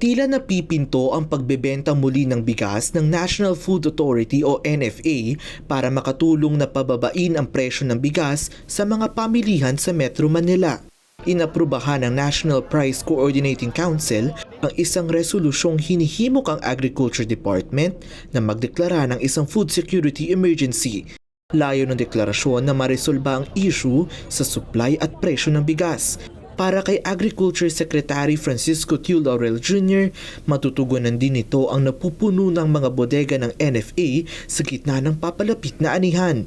Tila napipinto ang pagbebenta muli ng bigas ng National Food Authority o NFA para makatulong na pababain ang presyo ng bigas sa mga pamilihan sa Metro Manila. Inaprubahan ng National Price Coordinating Council ang isang resolusyong hinihimok ang Agriculture Department na magdeklara ng isang food security emergency. Layo ng deklarasyon na maresolba ang issue sa supply at presyo ng bigas. Para kay Agriculture Secretary Francisco Tiu Laurel Jr., matutugunan din nito ang napupuno ng mga bodega ng NFA sa gitna ng papalapit na anihan.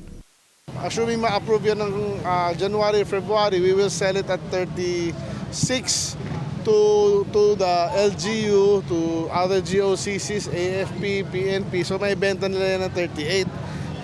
Assuming ma-approve yan ng ah, January, February, we will sell it at 36 to to the LGU, to other GOCCs, AFP, PNP. So may benta nila yan ng 38.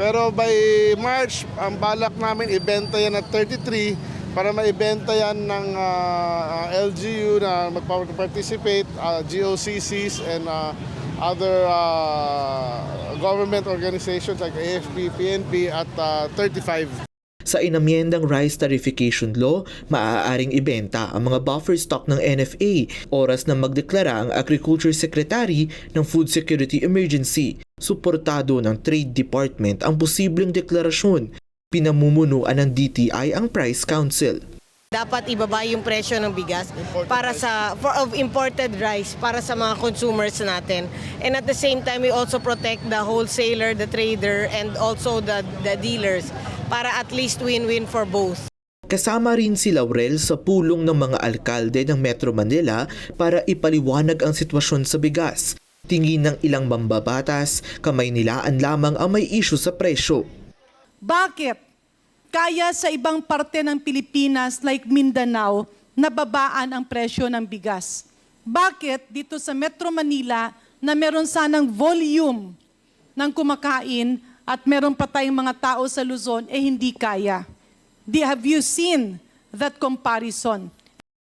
Pero by March, ang balak namin ibenta yan at 33 para maibenta yan ng ah, ah, LGU na magpa-participate, ah, GOCCs and ah, other ah, government organizations like AFP, PNP at ah, 35. Sa inamyendang rice tarification law, maaaring ibenta ang mga buffer stock ng NFA oras na magdeklara ang Agriculture Secretary ng Food Security Emergency. Suportado ng Trade Department ang posibleng deklarasyon. Pinamumunuan ng DTI ang Price Council. Dapat ibaba yung presyo ng bigas para sa for of imported rice para sa mga consumers natin. And at the same time we also protect the wholesaler, the trader and also the the dealers para at least win-win for both. Kasama rin si Laurel sa pulong ng mga alkalde ng Metro Manila para ipaliwanag ang sitwasyon sa bigas. Tingin ng ilang mambabatas, kamay nilaan lamang ang may issue sa presyo. Bakit? Kaya sa ibang parte ng Pilipinas like Mindanao, nababaan ang presyo ng bigas. Bakit dito sa Metro Manila na meron sanang volume ng kumakain at meron pa tayong mga tao sa Luzon, eh hindi kaya? Di, have you seen that comparison?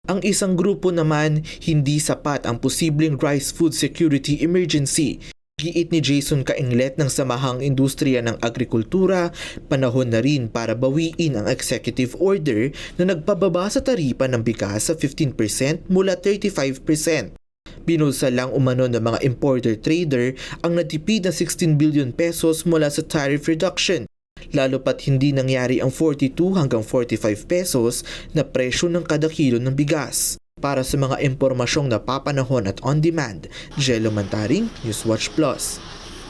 Ang isang grupo naman, hindi sapat ang posibleng rice food security emergency. Giit ni Jason Kainglet ng Samahang Industriya ng Agrikultura, panahon na rin para bawiin ang executive order na nagpababa sa taripa ng bigas sa 15% mula 35%. Binulsa lang umano ng mga importer trader ang natipid na 16 billion pesos mula sa tariff reduction lalo pat hindi nangyari ang 42 hanggang 45 pesos na presyo ng kada kilo ng bigas. Para sa mga impormasyong napapanahon at on-demand, Jello Mantaring, Newswatch Plus.